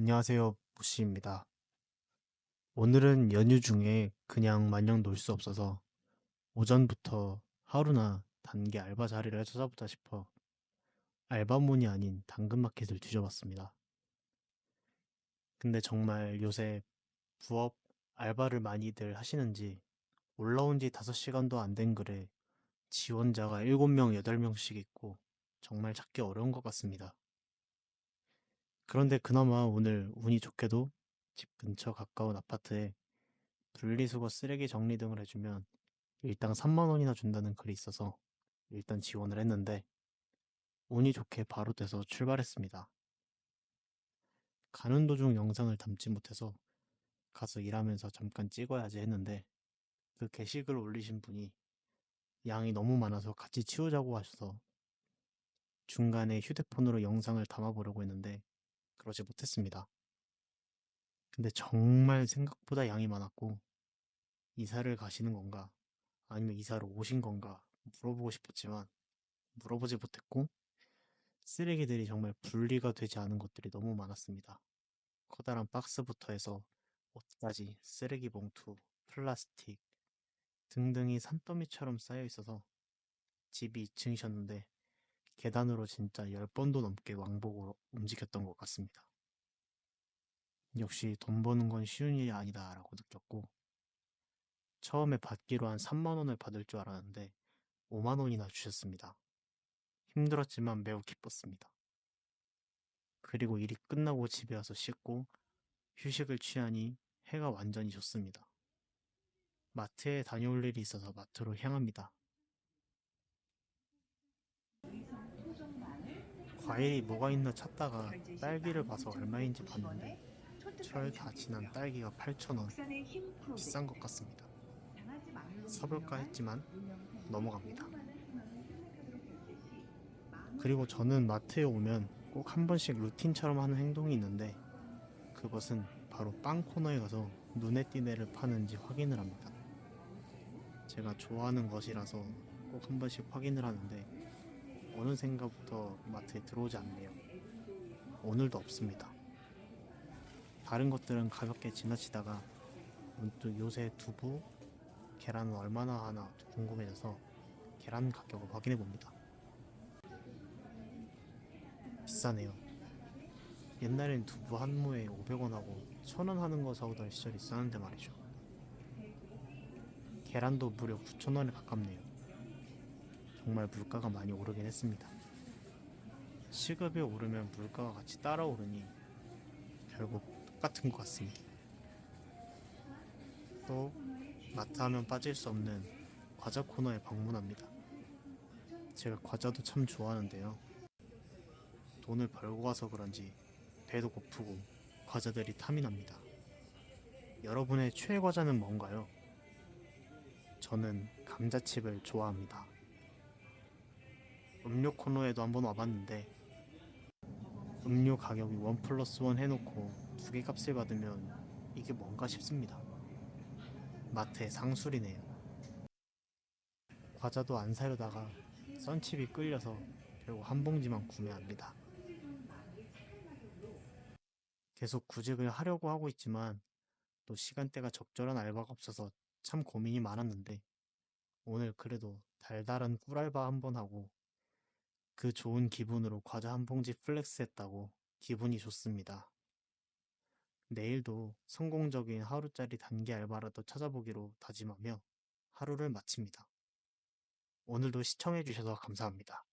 안녕하세요. 모씨입니다. 오늘은 연휴 중에 그냥 마냥 놀 수 없어서 오전부터 하루나 단기 알바 자리를 찾아보자 싶어 알바몬이 아닌 당근마켓을 뒤져봤습니다. 근데 정말 요새 부업 알바를 많이들 하시는지 올라온 지 5시간도 안 된 글에 지원자가 7명, 8명씩 있고 정말 찾기 어려운 것 같습니다. 그런데 그나마 오늘 운이 좋게도 집 근처 가까운 아파트에 분리수거 쓰레기 정리 등을 해주면 일당 3만 원이나 준다는 글이 있어서 일단 지원을 했는데 운이 좋게 바로 돼서 출발했습니다. 가는 도중 영상을 담지 못해서 가서 일하면서 잠깐 찍어야지 했는데 그 게시글 올리신 분이 양이 너무 많아서 같이 치우자고 하셔서 중간에 휴대폰으로 영상을 담아보려고 했는데 그러지 못했습니다. 근데 정말 생각보다 양이 많았고 이사를 가시는 건가 아니면 이사를 오신 건가 물어보고 싶었지만 물어보지 못했고 쓰레기들이 정말 분리가 되지 않은 것들이 너무 많았습니다. 커다란 박스부터 해서 옷까지 쓰레기 봉투, 플라스틱 등등이 산더미처럼 쌓여 있어서 집이 2층이셨는데 계단으로 진짜 10번도 넘게 왕복으로 움직였던 것 같습니다. 역시 돈 버는 건 쉬운 일이 아니다 라고 느꼈고 처음에 받기로 한 3만 원을 받을 줄 알았는데 5만 원이나 주셨습니다. 힘들었지만 매우 기뻤습니다. 그리고 일이 끝나고 집에 와서 씻고 휴식을 취하니 해가 완전히 좋습니다. 마트에 다녀올 일이 있어서 마트로 향합니다. 과일이 뭐가 있나 찾다가 딸기를 봐서 얼마인지 봤는데 철 다 지난 딸기가 8,000원 비싼 것 같습니다. 사볼까 했지만 넘어갑니다. 그리고 저는 마트에 오면 꼭 한 번씩 루틴처럼 하는 행동이 있는데 그것은 바로 빵 코너에 가서 눈에 띄는 애를 파는지 확인을 합니다. 제가 좋아하는 것이라서 꼭 한 번씩 확인을 하는데 어느샌가부터 마트에 들어오지 않네요. 오늘도 없습니다. 다른 것들은 가볍게 지나치다가 문득 요새 두부, 계란은 얼마나 하나 궁금해져서 계란 가격을 확인해 봅니다. 비싸네요. 옛날엔 두부 한 무에 500원 하고 1000원 하는 거 사오던 시절이 있었는데 말이죠. 계란도 무려 9,000원에 가깝네요. 정말 물가가 많이 오르긴 했습니다. 시급이 오르면 물가가 같이 따라오르니 결국 똑같은 것 같습니다. 또 마트 하면 빠질 수 없는 과자 코너에 방문합니다. 제가 과자도 참 좋아하는데요. 돈을 벌고 와서 그런지 배도 고프고 과자들이 탐이 납니다. 여러분의 최애 과자는 뭔가요? 저는 감자칩을 좋아합니다. 음료 코너에도 한번 와봤는데 음료 가격이 원 플러스 원 해놓고 두 개 값을 받으면 이게 뭔가 싶습니다. 마트의 상술이네요. 과자도 안 사려다가 썬칩이 끌려서 결국 한 봉지만 구매합니다. 계속 구직을 하려고 하고 있지만 또 시간대가 적절한 알바가 없어서 참 고민이 많았는데 오늘 그래도 달달한 꿀알바 한번 하고 그 좋은 기분으로 과자 한 봉지 플렉스 했다고 기분이 좋습니다. 내일도 성공적인 하루짜리 단기 알바라도 찾아보기로 다짐하며 하루를 마칩니다. 오늘도 시청해주셔서 감사합니다.